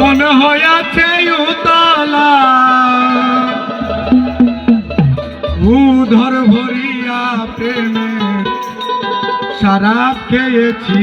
মনে হয় আছে উতলা। উধর ভরিয়া প্রেমে সারা খেয়েছি।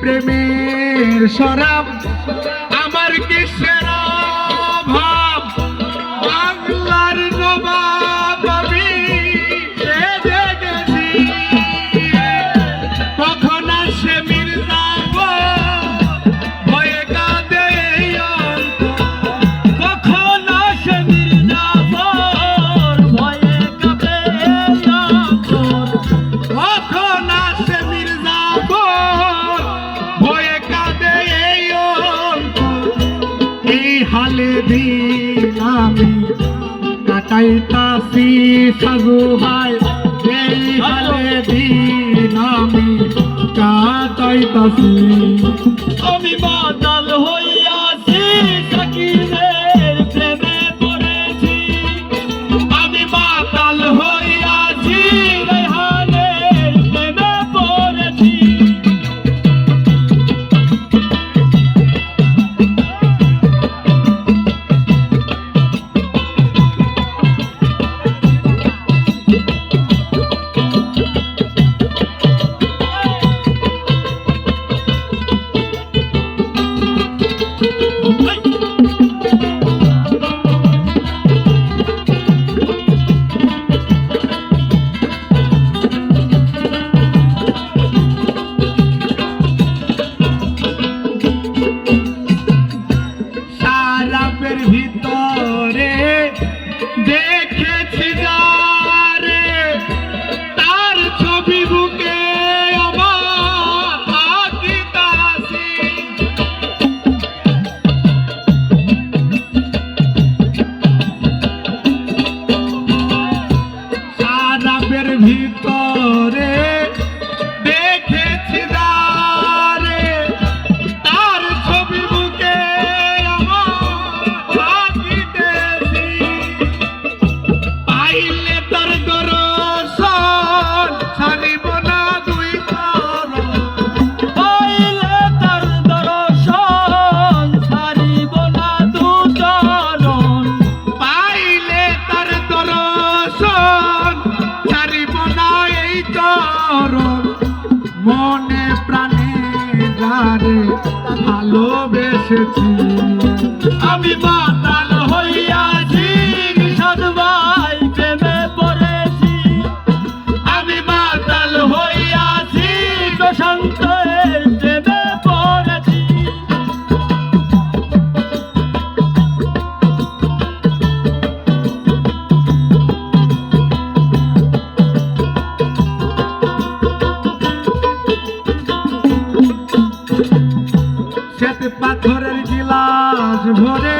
প্রেমের সরাব। চাইতাছি সাধু ভাই এই হালে আমি কাটাইতাছি। আমি হই এসেছি। আমি মান পাথরের গিলাস ভরে